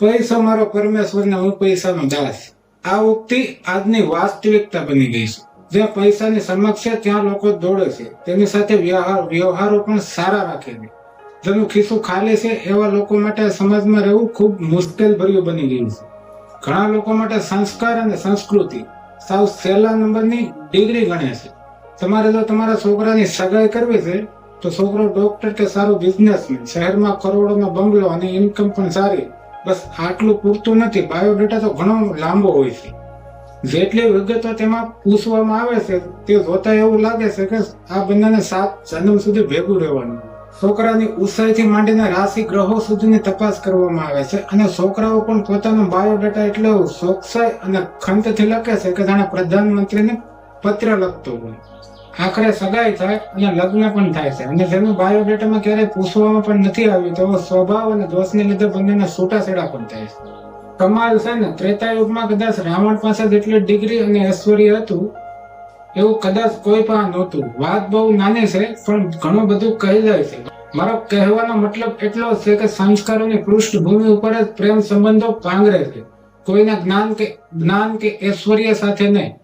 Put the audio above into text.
પૈસો મારો પરમેશ્વરને, હું પૈસાનો દાસ. આ ઉક્તિ આજની વાસ્તવિકતા બની ગઈ છે. જ્યાં પૈસાની સમક્ષ ત્યાં લોકો દોડે છે. તેની સાથે વ્યવહાર, વ્યવહારો પણ સારા રાખે છે. જેનું ખિસ્સું ખાલી છે, એવા લોકો માટે સમાજમાં રહેવું ખૂબ મુશ્કેલ ભર્યું બની ગયું છે. ઘણા લોકો માટે સંસ્કાર અને સંસ્કૃતિ સાવ સહેલા નંબરની ડિગ્રી ગણે છે. તમારે જો તમારા છોકરાની સગાઈ કરવી છે, તો છોકરો ડોક્ટર કે સારો બિઝનેસમેન, શહેરમાં કરોડોનો બંગલો અને ઇન્કમ પણ સારી બસ આટલું પૂરતું નથી. બાયોડેટા તો ઘણો લાંબો હોય છે. જેટલી વિગતો તેમાં પૂછવામાં આવે છે, તે જોતા એવું લાગે છે કે આ બંનેને સાત જન્મ સુધી ભેગું રહેવાનું. છોકરાની ઉંચાઈથી માંડીને રાશિ ગ્રહો સુધીની તપાસ કરવામાં આવે છે અને છોકરાઓ પણ પોતાનો બાયોડેટા એટલે ચોકસાઈ અને ખંતથી લખે છે કે જાણે પ્રધાનમંત્રીને પત્ર લખતો હોય. આખરે સગાઈ થાય અને લગ્ન પણ થાય છે. અને જેનું બાયોડેટામાં ક્યારેય પૂછવામાં પણ નથી આવ્યું તેવો સ્વભાવ અને દોષને લીધે બંનેના છૂટાછેડા પણ થાય છે. કમાલ છે ને, ત્રેતાયુગમાં કદાચ રાવણ પાસે જેટલી ડિગ્રી અને ઐશ્વર્ય હતું, એવું કદાચ કોઈ પણ નહોતું. વાત બહુ નાની છે, પણ ઘણું બધું કહી જાય છે. મારો કહેવાનો મતલબ એટલો છે કે સંસ્કારોની પૃષ્ઠભૂમિ ઉપર જ પ્રેમ સંબંધો પાંગરે છે. કોઈના જ્ઞાન કે જ્ઞાન કે ઐશ્વર્ય સાથે નહીં.